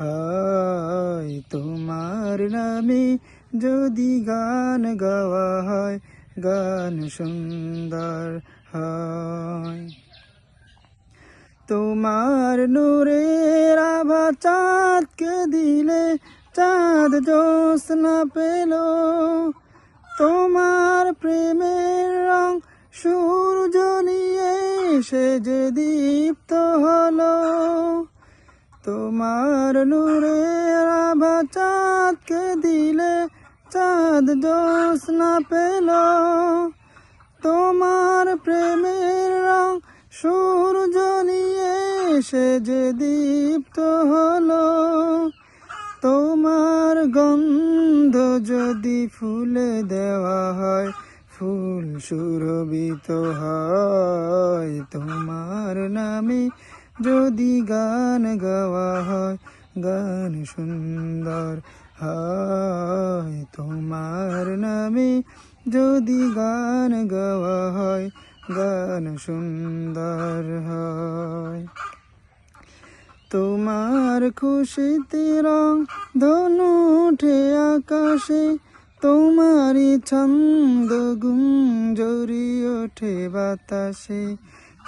হয় তোমার নামে যদি গান গাওয়া হয়, গান সুন্দর হয়। তোমার নূরের আভা চাঁদকে দিলে, চাঁদ জোৎস্না পেল। তোমার প্রেমের রং সূর্য নিয়ে সে যে দীপ্ত হলো। তোমার নূরের আভা চাঁদকে দিলে চাঁদ জোৎস্না পেল। তোমার প্রেমের রং সূর্য নিয়ে সে যে দীপ্ত হলো। তোমার গন্ধ যদি ফুলে দেওয়া হয়, ফুল সুরভিত হয়। তোমার নামে যদি গান গাওয়া হয় গান সুন্দর হয়। তোমার নামে যদি গান গাওয়া হয় গান সুন্দর হয়। তোমার খুশিতে রং ধনু উঠে আকাশে, তোমারই ছন্দ গুঞ্জরি ওঠে বাতাসে।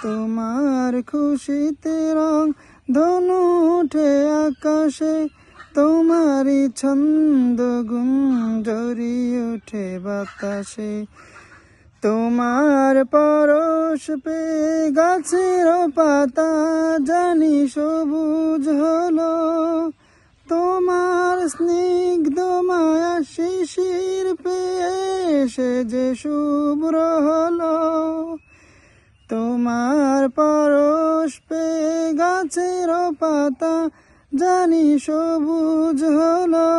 তোমার খুশিতে রং ধনু উঠে আকাশে, তোমারই ছন্দ গুঞ্জরি ওঠে বাতাসে। তোমার পরশ পে গাছের পাতা জানি সবুজ হলো। তোমার স্নিগ্ধ মায়া শিশির পেয়ে সে যে শুভ্র হলো। তোমার পরশ পে গাছের পাতা, জানি সবুজ হলো।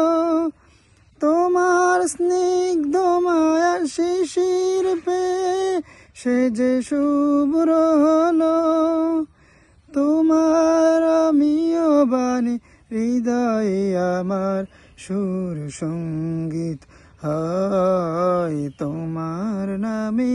তোমার স্নিগ্ধ মায়া শিশির পে সে যে শুভ্র হলো। তোমার আমিও বাণী, হৃদয়ে আমার সুর সংগীত হয়। তোমার নামে